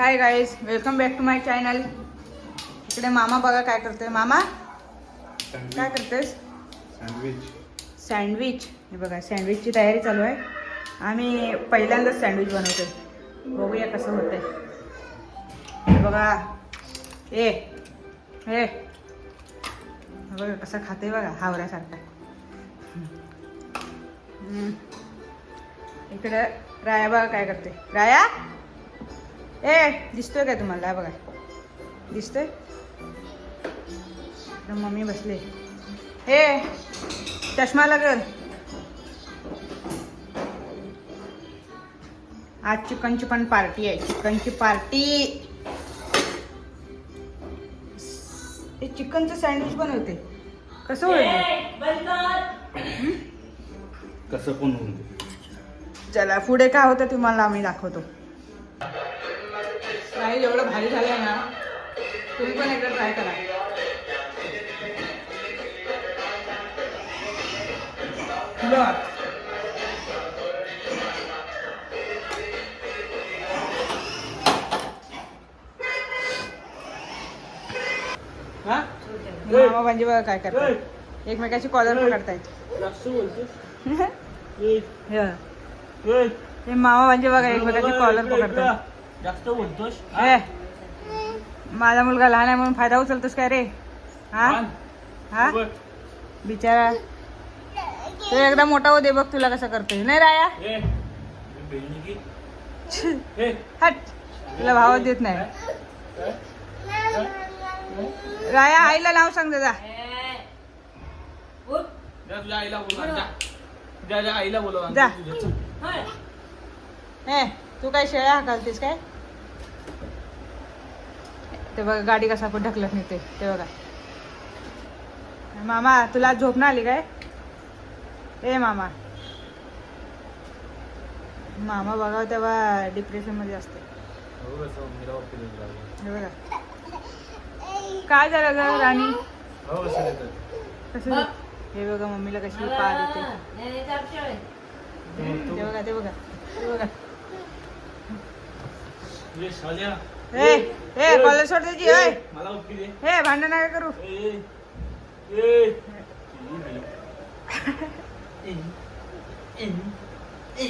Hi guys welcome back to my channel इकडे मामा बघा काय करतोय. मामा काय करतेस सँडविच सँडविच हे बघा सँडविचची तयारी चालू आहे. आम्ही पहिल्यांदाच सँडविच बनवतोय. बघूया कसं होतंय. हे बघा. ए हे बघा कसं खाते बघा हावऱ्यासारखा. इकडे राया बघा काय करते राया? ए दिसतोय काय तुम्हाला? हा बघा. दिसतोय? मम्मी बसले. हे चष्मा लागल आज चिकनची पण पार्टी आहे. चिकनची पार्टी. हे चिकनचं सँडविच बनवते. कसं होईल? कसं पण. चला पुढे काय होतं तुम्हाला आम्ही दाखवतो. नाही एवढं भारी झालंय ना तुम्ही पण एकदा ट्राय करा. हा? मामा म्हणजे बघा काय करतात. एकमेकाची कॉलर पकडतायत. हे. हे मामा म्हणजे बघा एकमेकाची कॉलर पकडतात. जास्त बोलतोस? ए माझा मुलगा लहान आहे म्हणून फायदा उचलतोस काय रे? हा? हा? बिचारा. तो एकदा मोठा हो दे बघ तुला कसं करतोय. नाही राया? हट. तुला भाव देत नाही. राया आईला नाव सांग दादा. आईला बोलवा जा. जा, जा, आईला बोलवा. जा. तुझ्या. ए तू काय शेळ्या हाकालतेस काय? ते बघा गाडी कसा पण ढकलत नेते ते बघा. मामा तुला झोप ना आली काय? ए मामा. मामा बघा तेव्हा डिप्रेशनमध्ये असते. बघा. काय झालं ग राणी. कसं हे बघा मम्मीला कशी पा देते तू- बघा ते बघा ते बघा. ए कॉलेज सोड त्याची ए मला उपकी दे हे भांडण नका करू ए, ए. ए, ए, ए.